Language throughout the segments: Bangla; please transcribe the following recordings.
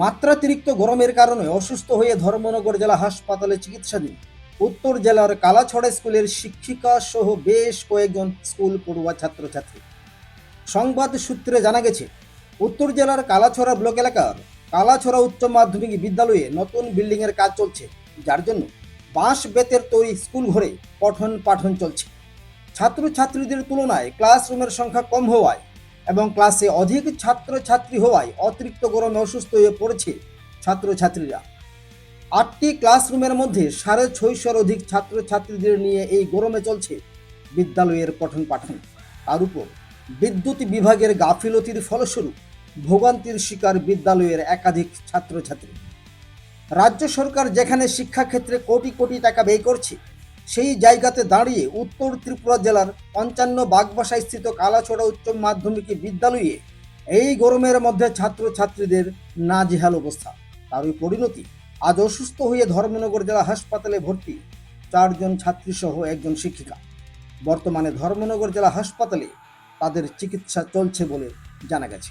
মাত্রাতিরিক্ত গরমের কারণে অসুস্থ হয়ে ধর্মনগর জেলা হাসপাতালে চিকিৎসাধীন। উত্তর জেলার কালাছড়া স্কুলের শিক্ষিকা সহ বেশ কয়েকজন স্কুল পড়ুয়া ছাত্রছাত্রী। সংবাদ সূত্রে জানা গেছে, উত্তর জেলার কালাছড়া ব্লক এলাকার কালাছড়া উচ্চ মাধ্যমিক বিদ্যালয়ে নতুন বিল্ডিংয়ের কাজ চলছে, যার জন্য বাঁশ বেতের তৈরি স্কুল ঘরে পঠন পাঠন চলছে। ছাত্রছাত্রীদের তুলনায় ক্লাসরুমের সংখ্যা কম হওয়ায় এবং ক্লাসে অধিক ছাত্রছাত্রী হওয়ায় অতিরিক্ত গরমে অসুস্থ হয়ে পড়েছে ছাত্রছাত্রীরা। আটটি ক্লাসরুমের মধ্যে সাড়ে ছয়শোর অধিক ছাত্রছাত্রীদের নিয়ে এই গরমে চলছে বিদ্যালয়ের পঠন পাঠন। তার উপর বিদ্যুৎ বিভাগের গাফিলতির ফলস্বরূপ ভোগান্তির শিকার বিদ্যালয়ের একাধিক ছাত্রছাত্রী। রাজ্য সরকার যেখানে শিক্ষাক্ষেত্রে কোটি কোটি টাকা ব্যয় করছে সেই জায়গাতে দাঁড়িয়ে উত্তর ত্রিপুরা জেলার পঞ্চান্ন বাগবাসায় স্থিত কালাছড়া উচ্চ মাধ্যমিক বিদ্যালয়ে এই গরমের মধ্যে ছাত্রছাত্রীদের নাজেহাল অবস্থা। তারই পরিণতি, আজ অসুস্থ হয়ে ধর্মনগর জেলা হাসপাতালে ভর্তি চারজন ছাত্রী সহ একজন শিক্ষিকা। বর্তমানে ধর্মনগর জেলা হাসপাতালে তাদের চিকিৎসা চলছে বলে জানা গেছে।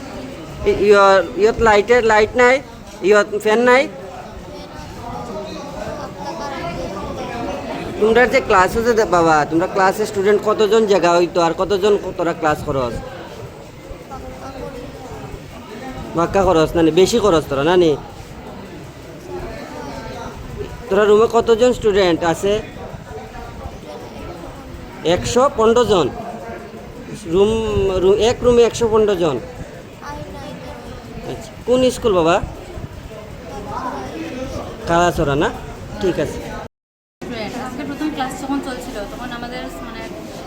ইয়ত লাইটের লাইট নাই ইয়ত ফ্যান নাই তোমরা যে ক্লাস হচ্ছে বাবা তোমরা ক্লাসে স্টুডেন্ট কতজন জায়গা হইতো আর কতজন তোরা ক্লাস করস বাক্কা খরচ নানি বেশি খরচ তোরা নানি তোরা রুমে কতজন স্টুডেন্ট আছে একশো পনেরো জন রুম এক রুমে একশো পনেরো জন কোন স্কুল বাবা? কালাচড়া না? ঠিক আছে। আজকে প্রথম ক্লাস যখন চলছিল তখন আমাদের মানে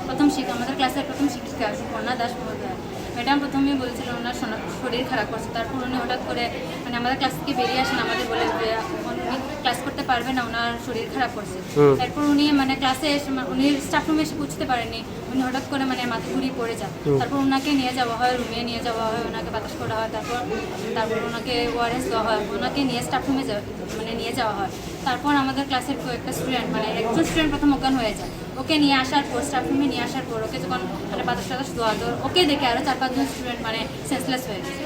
প্রথম শিক্ষা আমাদের ক্লাসের প্রথম শিক্ষিকা দাস মহোদয়। ম্যাডাম প্রথমে বলছিল ওনার শরীর খারাপ করছে। তারপর উনি হঠাৎ করে মানে আমাদের ক্লাস থেকে বেরিয়ে আসেন আমাদের বলে যে উনি ক্লাস করতে পারবে না ওনার শরীর খারাপ করছে। তারপর উনি মানে ক্লাসে এসে মা- উনি স্টাফ রুমে এসে বুঝতে পারেনি উনি হঠাৎ করে মানে মাথা ঘুরি পড়ে যান তারপর ওনাকে নিয়ে যাওয়া হয় রুমে নিয়ে যাওয়া হয় ওনাকে বাতাস করা হয় তারপর তারপর ওনাকে ওআরএস দেওয়া হয় ওনাকে নিয়ে স্টাফ রুমে মানে নিয়ে যাওয়া হয়। তারপর আমাদের ক্লাসের কয়েকটা স্টুডেন্ট মানে একজন স্টুডেন্ট প্রথম অজ্ঞান হয়ে যায়। ওকে নিয়ে আসার পর স্টাফ রুমে নিয়ে আসার পর ওকে যখন মানে বাতাস টাতাস দেওয়া ওকে দেখে আরও চার পাঁচজন স্টুডেন্ট মানে সেন্সলেস হয়ে গেছে।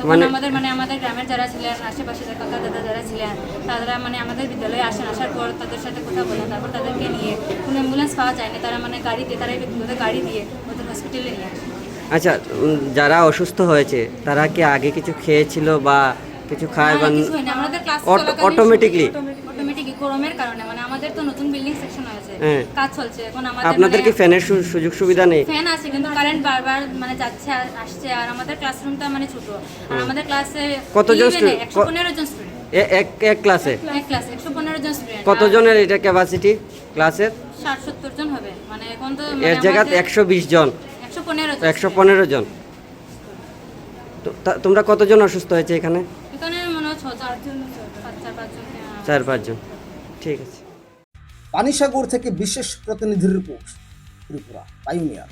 তখন মানে- আমাদের মানে আমাদের গ্রামের যারা ছিলেন আশেপাশে যে কাকা দাদা যারা ছিলেন তারা মানে আমাদের বিদ্যালয়ে আসেন আসার পর তাদের সাথে কথা বলেন তারপর তাদেরকে নিয়ে কোনো অ্যাম্বুলেন্স পাওয়া যায় না তারা মানে গাড়িতে তারা ব্যক্তিগত গাড়ি দিয়ে ওদের হসপিটালে নিয়ে আসে আচ্ছা যারা অসুস্থ হয়েছে তারা কি আগে কিছু খেয়েছিল বা কিছু খায় বা? অটোমেটিকলি গরমের কারণে মানে আমাদের তো নতুন বিল্ডিং সেকশন হয়েছে হ্যাঁ। কাজ চলছে এখন আমাদের আপনাদের মানে কি ফ্যানের সুযোগ সুবিধা নেই? ফ্যান আছে কিন্তু কারেন্ট বারবার মানে যাচ্ছে আর আসছে আর আমাদের ক্লাসরুমটা মানে ছোট। আর আমাদের ক্লাসে কতজন? একশো পনেরো জন স্টুডেন্ট এক এক ক্লাসে এক ক্লাসে একশো পনেরো জন স্টুডেন্ট কতজনের এটা ক্যাপাসিটি ক্লাসের ষাট সত্তর জন হবে মানে এখন তো এর জায়গাতে একশো বিশ জন। একশো পনেরো জন একশো পনেরো জন। তো তোমরা কতজন অসুস্থ হয়েছে এখানে? এখানে মনে হয় ছ চারজন পাঁচ চার পাঁচজন হ্যাঁ। চার পাঁচজন ঠিক আছে। পানিসাগর থেকে বিশেষ প্রতিনিধির রিপোর্ট ত্রিপুরা পাইনিয়ার